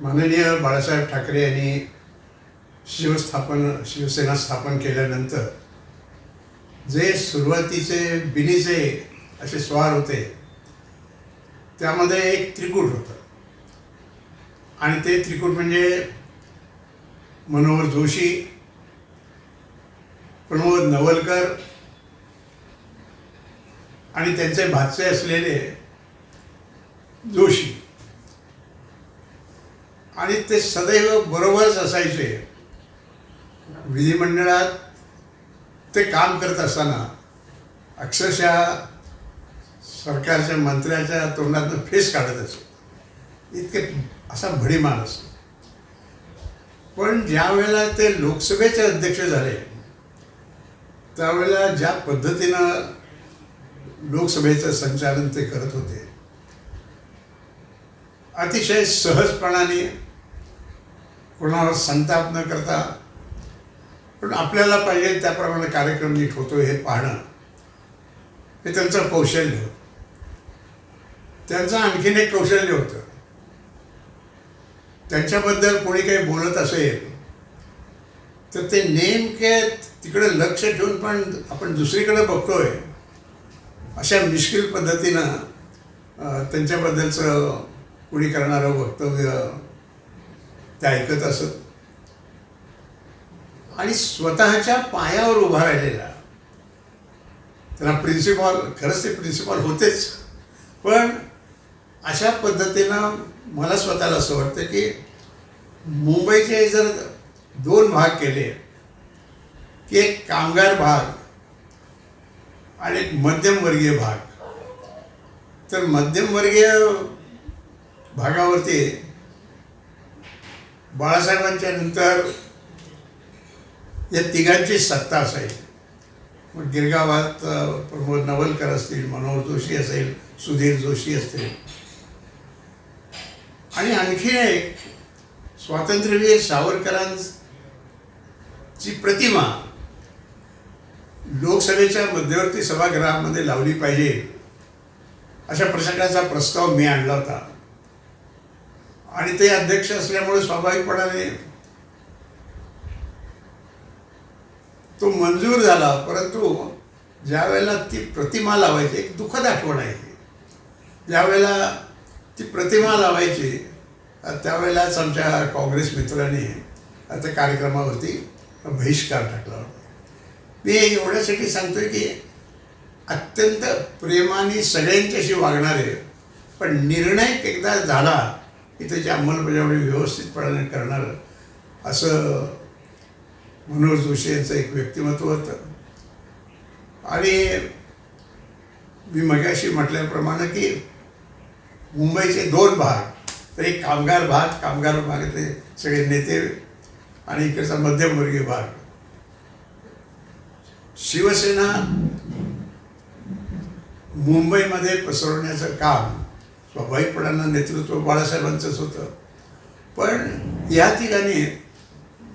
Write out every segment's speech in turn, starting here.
माननीय बाळासाहेब ठाकरे यांनी शिवस्थापन शिवसेना स्थापन केल्यानंतर जे सुरुवातीचे बिनीचे असे स्वार होते त्यामध्ये एक त्रिकूट होतं. आणि ते त्रिकूट म्हणजे मनोहर जोशी प्रमोद नवलकर आणि त्यांचे भाचे असलेले जोशी. आणि ते सदैव बरोबरच असायचे. विधिमंडळात ते काम करत असताना अक्षरशः सरकारच्या मंत्र्याच्या तोंडातनं फेस काढत असे. इतके असा भडीमार असे. पण ज्या वेळेला ते लोकसभेचे अध्यक्ष झाले त्यावेळेला ज्या पद्धतीनं लोकसभेचं संचालन ते करत होते अतिशय सहजपणाने कोणाला संताप न करता पण आपल्याला पाहिजे त्याप्रमाणे कार्यक्रम नीट होतो हे पाहणं. हे त्यांचं कौशल्य. होतं त्यांचं आणखीन एक कौशल्य होतं. त्यांच्याबद्दल कोणी काही बोलत असेल तर ते नेमके तिकडे लक्ष ठेवून पण आपण दुसरीकडे बघतोय अशा मिश्किल पद्धतीनं त्यांच्याबद्दलचं कोणी करणारं वक्तव्य ते ऐकत असत. आणि स्वतःच्या पायावर उभा राहिलेला. त्यांना प्रिन्सिपॉल खरंच ते प्रिन्सिपॉल होतेच. पण अशा पद्धतीनं मला स्वतःला असं वाटतं की मुंबईचे जर दोन भाग केले की एक कामगार भाग आणि एक मध्यमवर्गीय भाग. तर मध्यमवर्गीय भागावरती बाळासाहेबांच्या नंतर या तिघांची सत्ता असायची मग गिरगावात प्रमोद नवलकर असतील मनोहर जोशी असेल सुधीर जोशी असतील. आणि आणखी एक स्वातंत्र्यवीर सावरकरांची प्रतिमा लोकसभेच्या मध्यवर्ती सभागृहामध्ये लावली पाहिजे अशा प्रसंगाचा प्रस्ताव मी आणला होता. आणि ते अध्यक्ष असल्यामुळे स्वाभाविकपणाने तो मंजूर झाला परंतु ज्या वेळेला ती प्रतिमा लावायची एक दुःखद आठवण आहे. ज्यावेळेला ज्या वेळेला ती प्रतिमा लावायची त्यावेळेलाच आमच्या काँग्रेस मित्रांनी आता त्या कार्यक्रमावरती बहिष्कार टाकला होता. मी एवढ्यासाठी सांगतोय की अत्यंत प्रेमाने सगळ्यांच्याशी वागणारे पण निर्णय एकदा झाला की त्याची अंमलबजावणी व्यवस्थितपणाने करणारं असं मनोज जोशी यांचं एक व्यक्तिमत्व होतं. आणि मी मगाशी म्हटल्याप्रमाणे की मुंबईचे दोन भाग तर एक कामगार भाग कामगार भागातले सगळे नेते आणि इकडचा मध्यमवर्गीय भाग. शिवसेना मुंबईमध्ये पसरवण्याचं काम स्वाभाविकपणानं नेतृत्व बाळासाहेबांचंच होतं. पण या ठिकाणी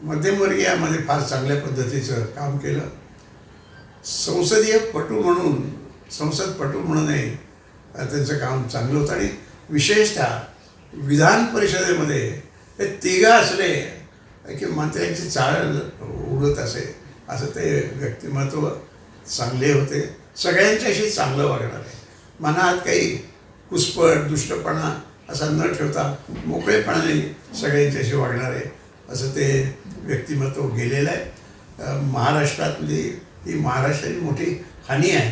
मध्यमवर्गीयामध्ये फार चांगल्या पद्धतीचं काम केलं. संसदीय पटू म्हणून संसदपटू म्हणूनही त्यांचं काम चांगलं होतं आणि विशेषतः विधान परिषदेमध्ये हे तिघं असले की मंत्र्यांची चाळ उडत असे असं ते व्यक्तिमत्व चांगले होते. सगळ्यांच्याशी चांगलं वागणार. आहे मनात काही कुसपट दुष्टपणा असा न ठेवता मोकळेपणाने सगळ्यांच्याशी वागणार आहे असं ते व्यक्तिमत्व गेलेलं आहे. महाराष्ट्रातली ही महाराष्ट्राची मोठी हानी आहे.